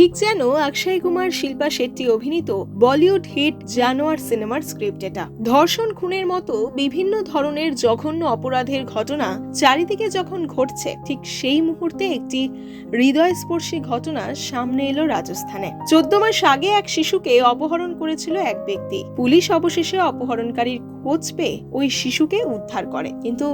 ঠিক যেন অক্ষয় কুমার শিল্পা শেট্টি অভিনীত বলিউড হিট জানোয়ার সিনেমার স্ক্রিপ্ট এটা। ধর্ষণ খুনের মতো বিভিন্ন ধরনের জঘন্য অপরাধের ঘটনা চারিদিকে যখন ঘটছে, ঠিক সেই মুহূর্তে একটি হৃদয়স্পর্শী ঘটনা সামনে এলো রাজস্থানে। চোদ্দ মাস আগে এক শিশুকে অপহরণ করেছিল এক ব্যক্তি। পুলিশ অবশেষে অপহরণকারীর খোঁজ পেয়ে ওই শিশুকে উদ্ধার করে। কিন্তু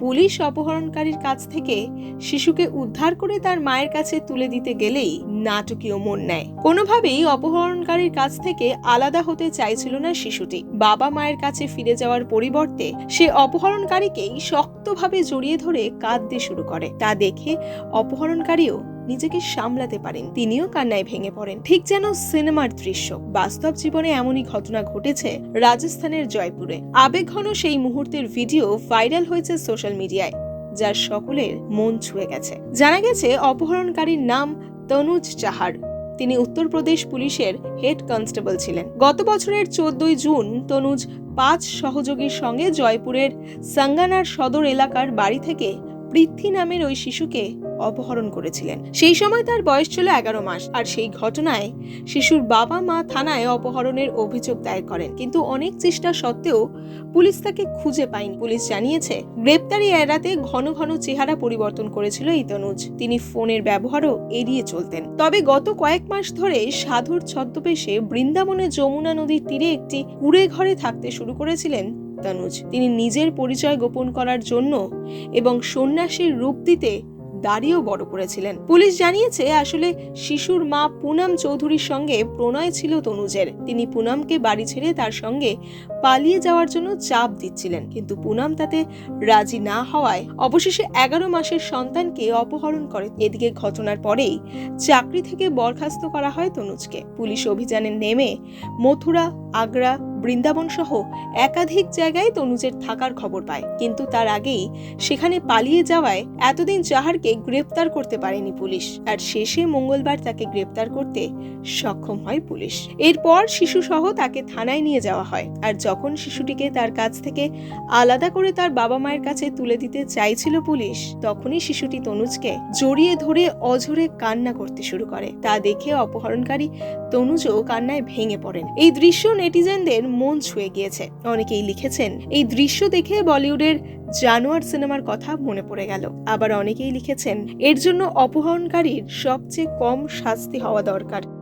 পুলিশ অপহরণকারীর কাছ থেকে শিশুকে উদ্ধার করে তার মায়ের কাছে তুলে দিতে গেলেই নাটকীয় মন নেয়। কোনোভাবেই অপহরণকারীর কাছ থেকে আলাদা হতে চাইছিল না শিশুটি। বাবা মায়ের কাছে ফিরে যাওয়ার পরিবর্তে সে অপহরণকারীকেই শক্তভাবে জড়িয়ে ধরে কাঁদতে শুরু করে। তা দেখে অপহরণকারীও নিজেকে সামলাতে পারেন। তিনিও কান্নায় ভেঙে পড়েন। ঠিক যেন সিনেমার দৃশ্য। বাস্তব জীবনে এমনই ঘটনা ঘটেছে রাজস্থানের জয়পুরে। আবেগঘন সেই মুহূর্তের ভিডিও ভাইরাল হয়েছে সোশ্যাল মিডিয়ায়, যার সকলের মন ছুঁয়ে গেছে। জানা গেছে, অপহরণকারীর নাম তনুজ চাহার। তিনি উত্তরপ্রদেশ পুলিশের হেড কনস্টেবল ছিলেন। গত বছরের চোদ্দই জুন তনুজ পাঁচ সহযোগীর সঙ্গে জয়পুরের সাঙ্গানার সদর এলাকার বাড়ি থেকে পৃথ্বী নামের ওই শিশুকে অপহরণ করেছিলেন। সেই সময় তার বয়স ছিল এগারো মাস আর সেই ঘটনায় শিশুর বাবা মা থানায় অপহরণের অভিযোগ দায়ের করেন। কিন্তু অনেক চেষ্টা সত্ত্বেও পুলিশ তাকে খুঁজে পায়নি। পুলিশ জানিয়েছে, গ্রেপ্তারি এড়াতে ঘন ঘন চেহারা পরিবর্তন করেছিল এই তনুজ। তিনি ফোনের ব্যবহারও এড়িয়ে চলতেন। তবে গত কয়েক মাস ধরে সাধুর ছদ্মবেশে বৃন্দাবনে যমুনা নদীর তীরে একটি কুড়ে ঘরে থাকতে শুরু করেছিলেন তনুজ তিনি নিজের পরিচয় গোপন করার জন্য এবং সন্ন্যাসীর রূপ দিতে দাড়িও বড় করেছিলেন। পুলিশ জানিয়েছে, আসলে শিশুর মা পুনাম চৌধুরীর সঙ্গে প্রণয় ছিল তনুজের। তিনি পুনামকে বাড়ি ছেড়ে তার সঙ্গে পালিয়ে যাওয়ার জন্য চাপ দিচ্ছিলেন, কিন্তু পুনাম তাতে রাজি না হওয়ায় অবশেষে এগারো মাসের সন্তানকে অপহরণ করে। এদিকে ঘটনার পরেই চাকরি থেকে বরখাস্ত করা হয় তনুজকে। পুলিশ অভিযানে নেমে মথুরা, আগ্রা বৃন্দাবন সহ একাধিক জায়গায় তনুজের থাকার খবর পায়। কিন্তু তার আগেই সেখানে পালিয়ে যাওয়ায় এতদিন চাহারকে গ্রেপ্তার করতে পারেনি পুলিশ। আর শেষে মঙ্গলবার তাকে গ্রেপ্তার করতে সক্ষম হয় পুলিশ। এরপর শিশু সহ তাকে থানায় নিয়ে যাওয়া হয়। আর যখন শিশুটিকে তার কাছ থেকে আলাদা করে তার বাবা মায়ের কাছে তুলে দিতে চাইছিল পুলিশ, তখনই শিশুটি তনুজকে জড়িয়ে ধরে অঝরে কান্না করতে শুরু করে। তা দেখে অপহরণকারী তনুজও কান্নায় ভেঙে পড়েন। এই দৃশ্য নেটিজেনদের মন ছুঁয়ে গিয়েছে। অনেকেই লিখেছেন, এই দৃশ্য দেখে বলিউডের জানোয়ার সিনেমার কথা মনে পড়ে গেল। আবার অনেকেই লিখেছেন, এর জন্য অপহরণকারীর সবচেয়ে কম শাস্তি হওয়া দরকার।